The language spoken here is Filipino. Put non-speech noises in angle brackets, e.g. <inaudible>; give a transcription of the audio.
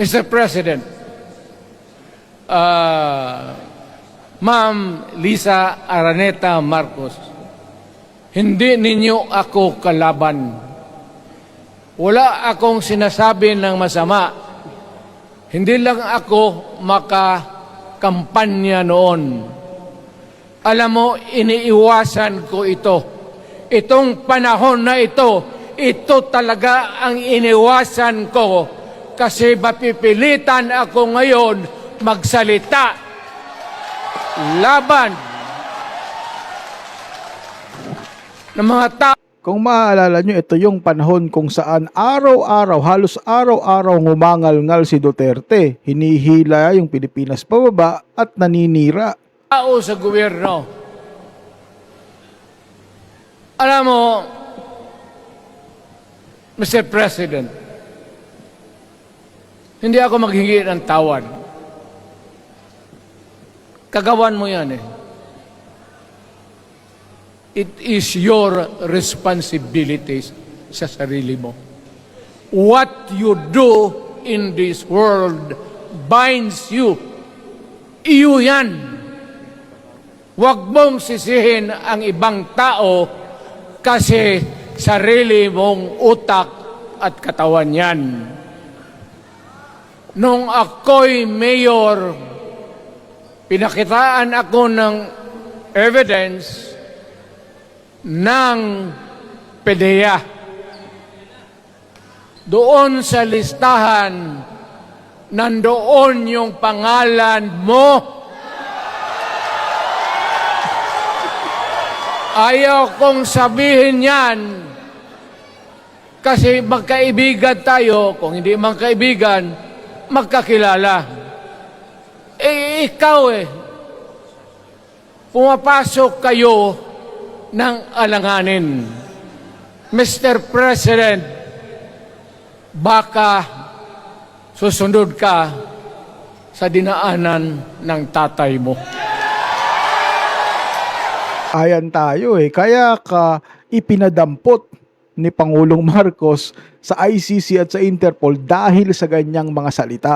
Mr. President, uh, Ma'am Lisa Araneta Marcos, hindi ninyo ako kalaban. Wala akong sinasabi ng masama. Hindi lang ako makakampanya noon. Alam mo, iniiwasan ko ito. Itong panahon na ito, ito talaga ang iniwasan ko kasi mapipilitan ako ngayon magsalita laban ng mga tao Kung maaalala nyo, ito yung panahon kung saan araw-araw, halos araw-araw ngumangal-ngal si Duterte. Hinihila yung Pilipinas pababa at naninira. tao sa gobyerno. Alam mo, Mr. President, hindi ako maghingi ng tawad. Kagawan mo yan eh. It is your responsibility sa sarili mo. What you do in this world binds you. Iyo yan. Huwag mong sisihin ang ibang tao kasi sarili mong utak at katawan yan. Nung ako'y mayor, pinakitaan ako ng evidence ng PDEA. Doon sa listahan, nandoon yung pangalan mo. Ayaw kong sabihin yan kasi magkaibigan tayo, kung hindi man kaibigan, magkakilala. Eh, ikaw eh, pumapasok kayo ng alanganin. Mr. President, baka susunod ka sa dinaanan ng tatay mo. Ayan tayo eh. Kaya ka ipinadampot ni Pangulong <laughs> Marcos sa ICC at sa Interpol dahil sa ganyang mga salita.